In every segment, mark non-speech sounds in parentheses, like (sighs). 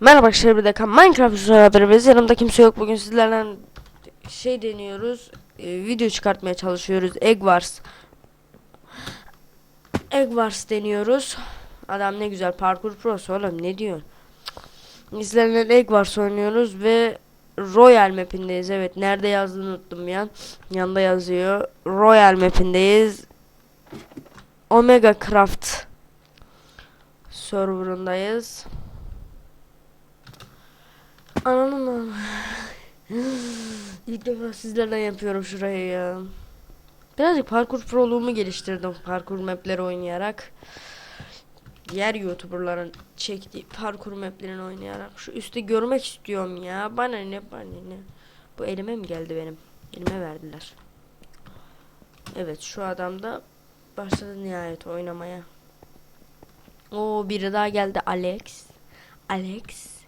Merhaba arkadaşlar bir dakika. Minecraft beraberimiz yanımda kimse yok. Bugün sizlerle şey deniyoruz. E, video çıkartmaya çalışıyoruz. Egg Wars. Egg Wars deniyoruz. Adam ne güzel parkur prosu oğlum. Ne diyorsun? Sizlerle Egg Wars oynuyoruz ve Royal mapindeyiz. Evet nerede yazdığını unuttum ya. Yanında yazıyor. Royal mapindeyiz. Omega Craft serverındayız Ananın İlk defa sizlerle yapıyorum şurayı ya. Birazcık parkur proluğumu geliştirdim parkur mapleri oynayarak. Diğer youtuberların çektiği parkur maplerini oynayarak. Şu üstte görmek istiyorum ya. Bana ne bana ne. Bu elime mi geldi benim? Elime verdiler. Evet şu adam da başladı nihayet oynamaya. Oo biri daha geldi Alex. Alex.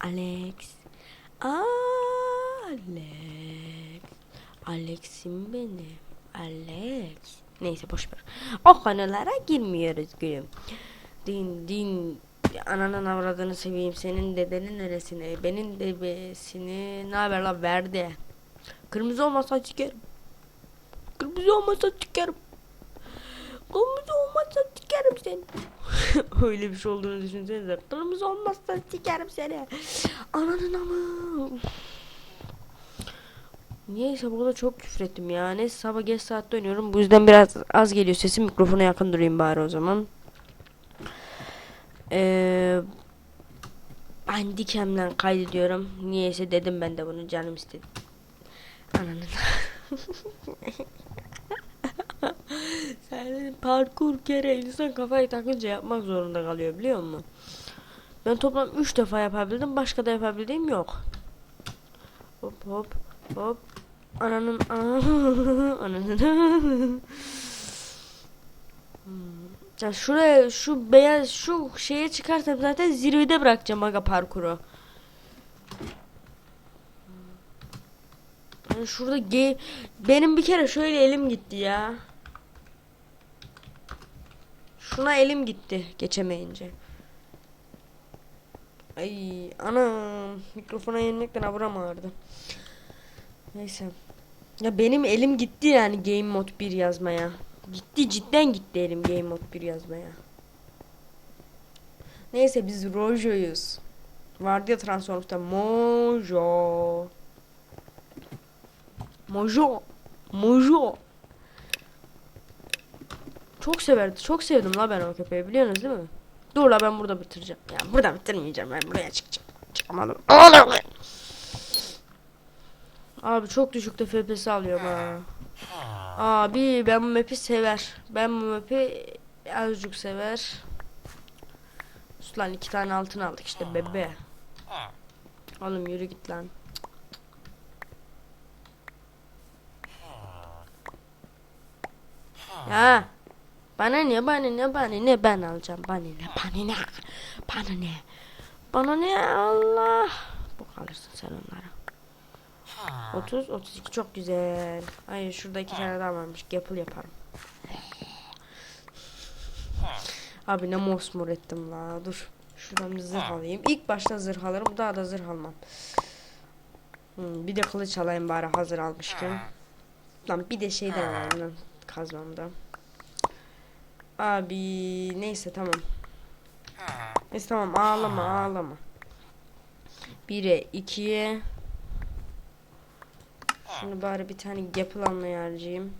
Alex. Alex. Alex'im benim. Alex. Neyse boş ver. O konulara girmiyoruz gülüm. Din din ananın avradını seveyim senin dedenin neresine benim debesini ne haber lan verdi kırmızı olmasa çıkarım kırmızı olmasa çıkarım kırmızı olmasa çıkarım seni (laughs) öyle bir şey olduğunu düşünsenize kırmızı olmazsa çıkarım seni ananın amı Niyeyse burada çok küfür ettim ya. Neyse sabah geç saatte oynuyorum. Bu yüzden biraz az geliyor sesim. Mikrofona yakın durayım bari o zaman. Ee, ben dikemden kaydediyorum. Niyeyse dedim ben de bunu canım istedi. Ananın. (laughs) Sen parkur kere insan kafayı takınca yapmak zorunda kalıyor biliyor musun? Ben toplam 3 defa yapabildim. Başka da yapabildiğim yok. Hop hop hop. Ananın (laughs) ananın. Hmm. Ya şuraya şu beyaz şu şeye çıkarsam zaten zirvede bırakacağım aga parkuru. Yani şurada ge benim bir kere şöyle elim gitti ya. Şuna elim gitti geçemeyince. Ay anam mikrofona yenmekten aburam ağrıdı. Neyse. Ya benim elim gitti yani Game Mode 1 yazmaya. Gitti cidden gitti elim Game Mode 1 yazmaya. Neyse biz Rojo'yuz. Vardı ya Transformers'ta Mojo. Mojo. Mojo. Çok severdi. Çok sevdim la ben o köpeği biliyorsunuz değil mi? Dur la ben burada bitireceğim. Ya burada bitirmeyeceğim ben buraya çıkacağım. Çıkamadım. Abi çok düşükte FPS alıyorum ha. Abi ben bu map'i sever. Ben bu map'i azıcık sever. Sus iki tane altın aldık işte bebe. Oğlum yürü git lan. Ya. Bana ne bana ne bana ne? Ben alacağım. Bana ne bana ne? Bana ne? Bana ne? Allah! Bu kalırsın sen onlara. 30 32 çok güzel. Hayır şurada iki tane daha varmış. Gapple yaparım. Abi ne mosmor ettim la. Dur. Şuradan bir zırh alayım. İlk başta zırh alırım daha da zırh almam. Hmm, Bir de kılıç alayım bari hazır almışken. Lan bir de şeyden alayım lan kazmamda Abi neyse tamam. Neyse tamam ağlama ağlama. 1'e 2'ye Şunu bari bir tane yapılanla harcayayım.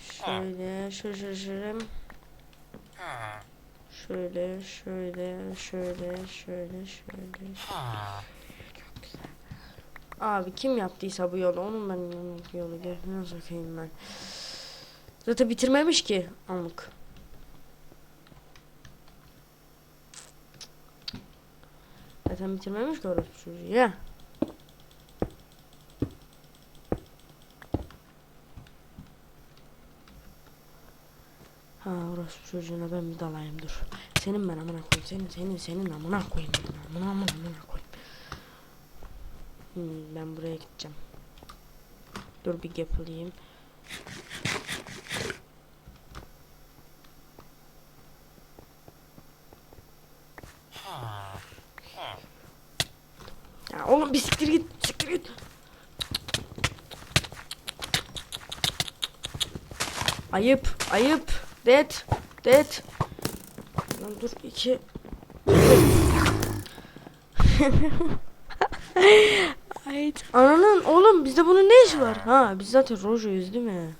Şöyle şöyle şöyle şöyle. Şöyle şöyle şöyle şöyle şöyle. Abi kim yaptıysa bu yolu onun onunla yolu gözünü sokayım ben. Zaten bitirmemiş ki amık. Zaten bitirmemiş ki orası çocuğu ya. Ha orası çocuğuna ben bir dalayım dur. Senin ben amına koyayım. Senin senin senin amına koyayım. Amına amına amına koyayım. Hmm, ben buraya gideceğim. Dur bir yapılayım. oğlum bir siktir git. Siktir git. Ayıp. Ayıp. Det. Det. Lan dur iki. Ay, ananın oğlum bizde bunun ne işi var? Ha biz zaten Rojo'yuz değil mi?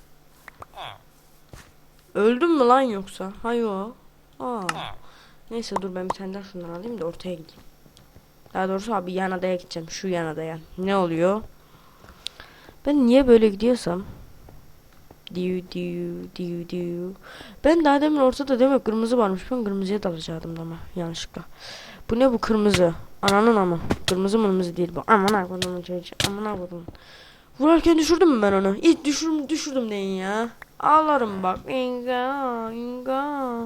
Öldüm mü lan yoksa? Hayır o. Aa. Neyse dur ben bir tane daha şundan alayım da ortaya gideyim. Daha doğrusu abi yan adaya gideceğim. Şu yan adaya. Ne oluyor? Ben niye böyle gidiyorsam? Diu diu diu diu. Ben daha demin ortada demek kırmızı varmış. Ben kırmızıya dalacaktım ama yanlışlıkla. Bu ne bu kırmızı? Ananın ama. Kırmızı mırmızı değil bu. Aman akıllımın çocuğu. Aman akıllımın. Vurarken düşürdüm mü ben onu? İlk düşürdüm, düşürdüm deyin ya. Ağlarım bak. İnga, inga.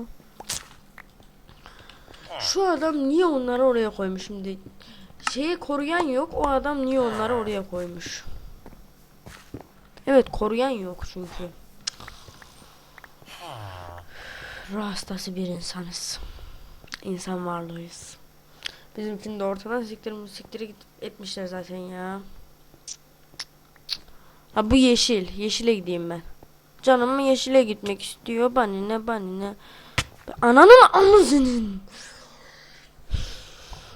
Şu adam niye onları oraya koymuş şimdi? Şeyi koruyan yok. O adam niye onları oraya koymuş? Evet koruyan yok çünkü. Ruh hastası bir insanız. İnsan varlığıyız. Bizimkini de ortadan siktir siktiri git etmişler zaten ya. Ha bu yeşil. Yeşile gideyim ben. Canım yeşile gitmek istiyor. Bana ne bana ne. Ananın amızının.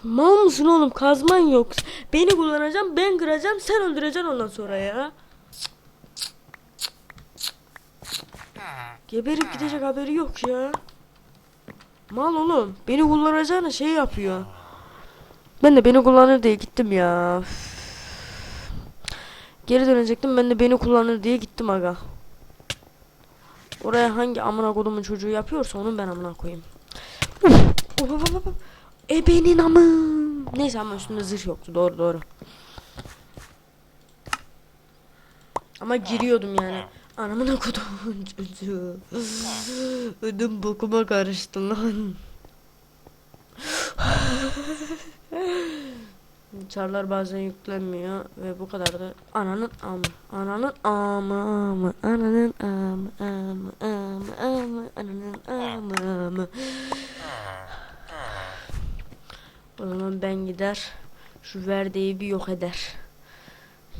Mal mısın oğlum? Kazman yok. Beni kullanacağım, ben kıracağım, sen öldüreceksin ondan sonra ya. Geberip gidecek haberi yok ya. Mal oğlum. Beni kullanacağını şey yapıyor. Ben de beni kullanır diye gittim ya. Geri dönecektim ben de beni kullanır diye gittim aga. Oraya hangi amına kodumun çocuğu yapıyorsa onun ben amına koyayım. Uf. Of, of. Ebenin amın. Neyse ama üstünde zırh yoktu doğru doğru. Ama giriyordum yani. Anamın çocuğu. Ödüm bokuma karıştı lan. Çarlar bazen yüklenmiyor ve bu kadar da ananın amı ananın amı amı ananın amı amı amı amı ananın amı amı o zaman ben gider şu verdeyi bir yok eder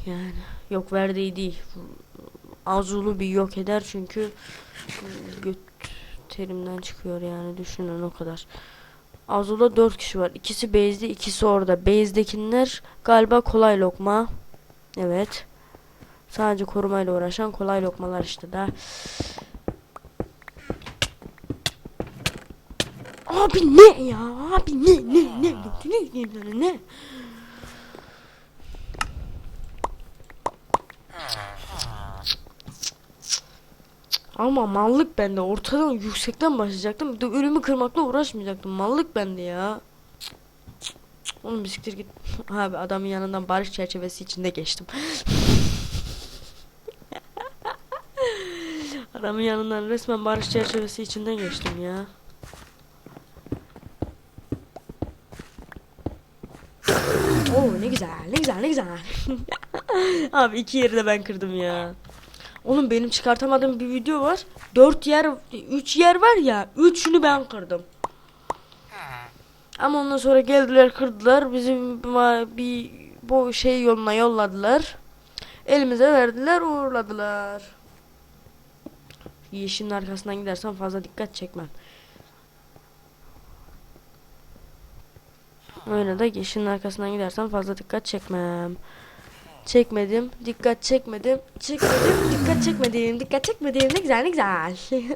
yani yok verdeyi değil Azulu bir yok eder çünkü göt terimden çıkıyor yani düşünün o kadar Azul'da 4 kişi var. İkisi base'de, ikisi orada. Base'dekiler galiba kolay lokma. Evet. Sadece korumayla uğraşan kolay lokmalar işte da. Abi ne ya? Abi ne ne ne ne ne ne ne? Ama mallık bende. Ortadan yüksekten başlayacaktım. Bir de ölümü kırmakla uğraşmayacaktım. Mallık bende ya. Oğlum bisiklet git. (laughs) Abi adamın yanından barış çerçevesi içinde geçtim. (laughs) adamın yanından resmen barış çerçevesi içinden geçtim ya. Oo ne güzel, ne güzel, ne güzel. (laughs) Abi iki yeri de ben kırdım ya. Oğlum benim çıkartamadığım bir video var. Dört yer, üç yer var ya. Üçünü ben kırdım. Ama ondan sonra geldiler kırdılar. Bizim bir bu şey yoluna yolladılar. Elimize verdiler uğurladılar. Yeşilin arkasından gidersem fazla dikkat çekmem. Öyle de yeşilin arkasından gidersem fazla dikkat çekmem. Çekmedim. Dikkat çekmedim. Çekmedim. Dikkat çekmedim. Dikkat çekmedim. Ne güzel ne güzel. (laughs)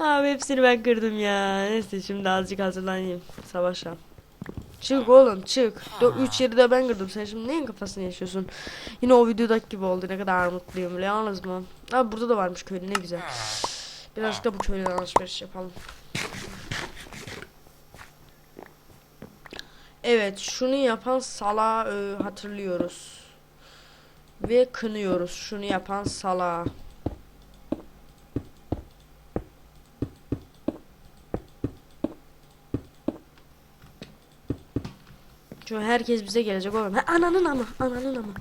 Abi hepsini ben kırdım ya. Neyse şimdi azıcık hazırlanayım. Savaşa. Çık oğlum çık. 3 yeri de ben kırdım. Sen şimdi neyin kafasını yaşıyorsun? Yine o videodaki gibi oldu. Ne kadar mutluyum biliyorsunuz mu? Abi burada da varmış köylü ne güzel. Birazcık da bu köylüden alışveriş yapalım. Evet şunu yapan sala e, hatırlıyoruz. Ve kınıyoruz şunu yapan sala. Çünkü herkes bize gelecek oğlum. Ha, ananın ama, ananın ama.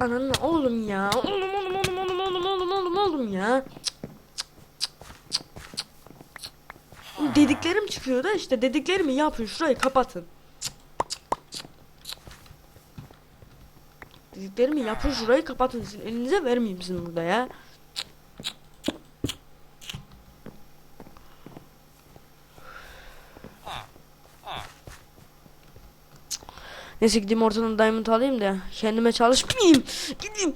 Ananın oğlum ya. Oğlum oğlum oğlum oğlum oğlum oğlum oğlum oğlum ya. Dediklerim çıkıyor da işte dediklerimi yapın şurayı kapatın. Dediklerimi yapın şurayı kapatın. Sizin elinize vermeyeyim sizin burada ya. Neyse gideyim ortadan diamond alayım da kendime çalışmayayım. Gideyim.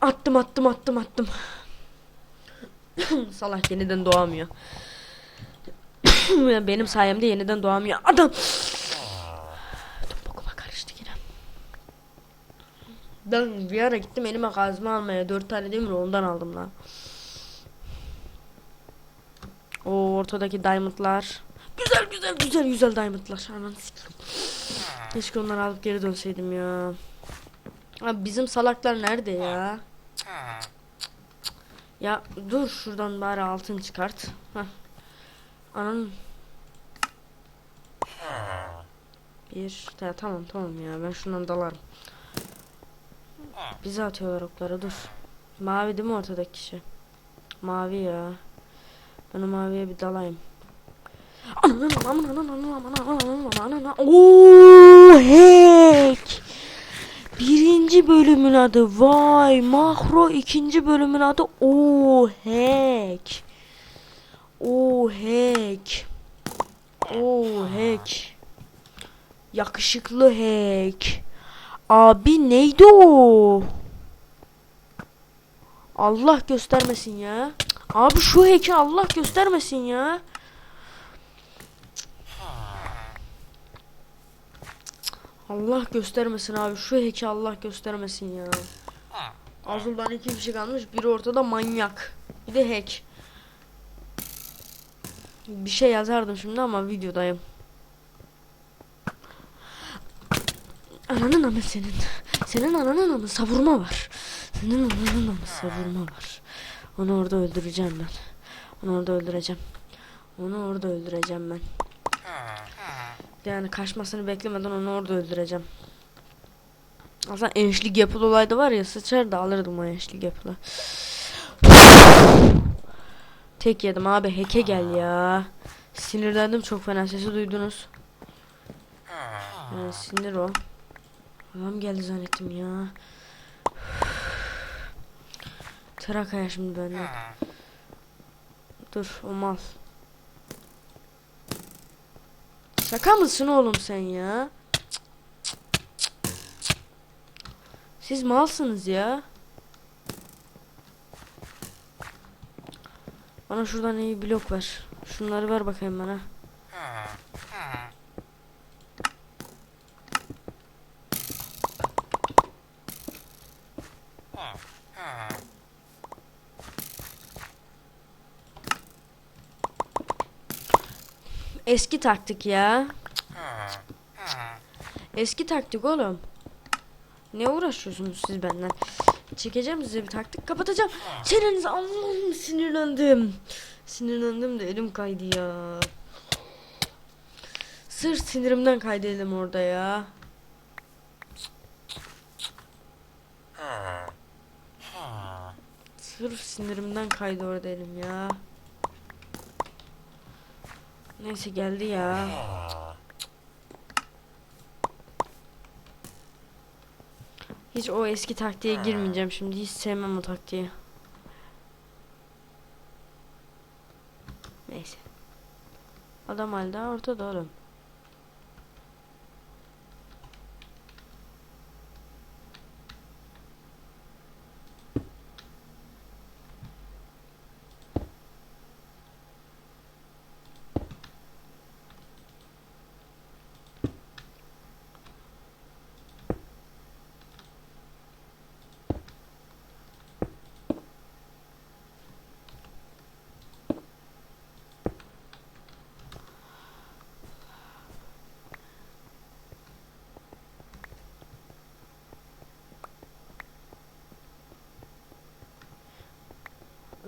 Attım attım attım attım. (coughs) Salak yeniden doğamıyor. (coughs) Benim sayemde yeniden doğamıyor. Adam. Tüm bokuma karıştı yine. Ben bir ara gittim elime kazma almaya. Dört tane demir ondan aldım lan. O ortadaki diamondlar. Güzel güzel güzel güzel diamondlar. Aman sikeyim. Keşke onları alıp geri dönseydim ya. Abi bizim salaklar nerede ya? Ya dur şuradan bari altın çıkart. Heh. Anam. Bir. Ya, tamam tamam ya ben şundan dalarım. Bize atıyorlar okları dur. Mavi değil mi ortadaki kişi? Mavi ya. Ben o maviye bir dalayım. Anan hack. Birinci bölümün adı vay makro ikinci bölümün adı o hack. O hack. O hack. Yakışıklı hack. Abi neydi o? Allah göstermesin ya. Abi şu hack'i Allah göstermesin ya. Allah göstermesin abi. Şu hack'i Allah göstermesin ya. Azul'dan iki kişi kalmış. Biri ortada manyak. Bir de hack. Bir şey yazardım şimdi ama videodayım. Ananın amı senin. Senin ananın amı savurma var. Senin ananın amı savurma var. Onu orada öldüreceğim ben. Onu orada öldüreceğim. Onu orada öldüreceğim ben. Yani kaçmasını beklemeden onu orada öldüreceğim. Aslında enşlik yapılı olaydı var ya sıçar da alırdım o enşlik yapılı. Tek yedim abi heke gel ya. Sinirlendim çok fena sesi duydunuz. Yani sinir o. Adam geldi zannettim ya. (sighs) Trakaya şimdi benden. Dur o mal. Şaka mısın oğlum sen ya? Siz malsınız ya. Bana şuradan iyi blok ver. Şunları ver bakayım bana. Eski taktik ya. Eski taktik oğlum. Ne uğraşıyorsunuz siz benden? Çekeceğim size bir taktik kapatacağım. Çenenizi Allah'ım sinirlendim. Sinirlendim de elim kaydı ya. Sırf sinirimden kaydı elim orada ya. Sırf sinirimden kaydı orada elim ya. Neyse geldi ya. Hiç o eski taktiğe girmeyeceğim şimdi. Hiç sevmem o taktiği. Neyse. Adam hala ortada oğlum.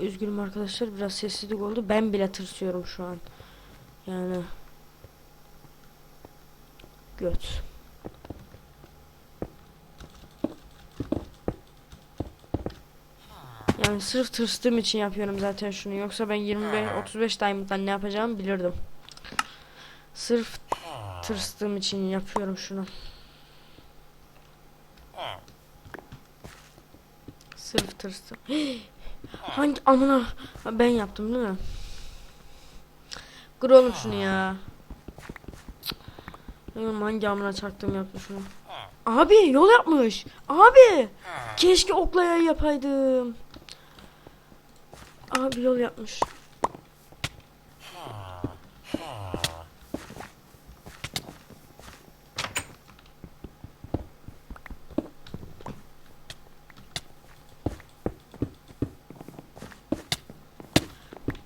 Üzgünüm arkadaşlar biraz sessizlik oldu. Ben bile tırsıyorum şu an. Yani göt. Yani sırf tırstığım için yapıyorum zaten şunu. Yoksa ben 25 35 diamond'dan ne yapacağımı bilirdim. Sırf tırstığım için yapıyorum şunu. Sırf tırstım. (gasps) Hangi amına ben yaptım değil mi? Kır oğlum şunu ya. Oğlum hangi amına çaktım yaptım şunu. Abi yol yapmış. Abi keşke oklaya yapaydım. Abi yol yapmış.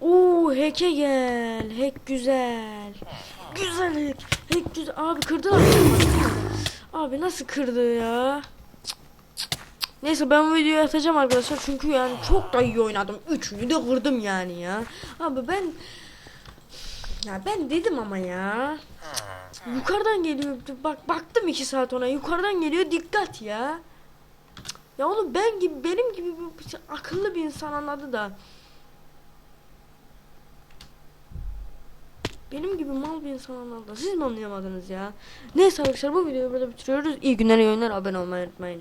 Oo hack'e gel. Hack güzel. Güzel hack. Hack güzel. Abi kırdılar. Abi nasıl kırdı ya? Neyse ben bu videoyu atacağım arkadaşlar çünkü yani çok da iyi oynadım. Üçünü de kırdım yani ya. Abi ben ya ben dedim ama ya. Yukarıdan geliyor. Bak baktım iki saat ona. Yukarıdan geliyor. Dikkat ya. Ya oğlum ben gibi benim gibi bir- akıllı bir insan anladı da. Benim gibi mal bir insan anladı. da. Siz mi anlayamadınız ya? Neyse arkadaşlar bu videoyu burada bitiriyoruz. İyi günler iyi oyunlar. Abone olmayı unutmayın.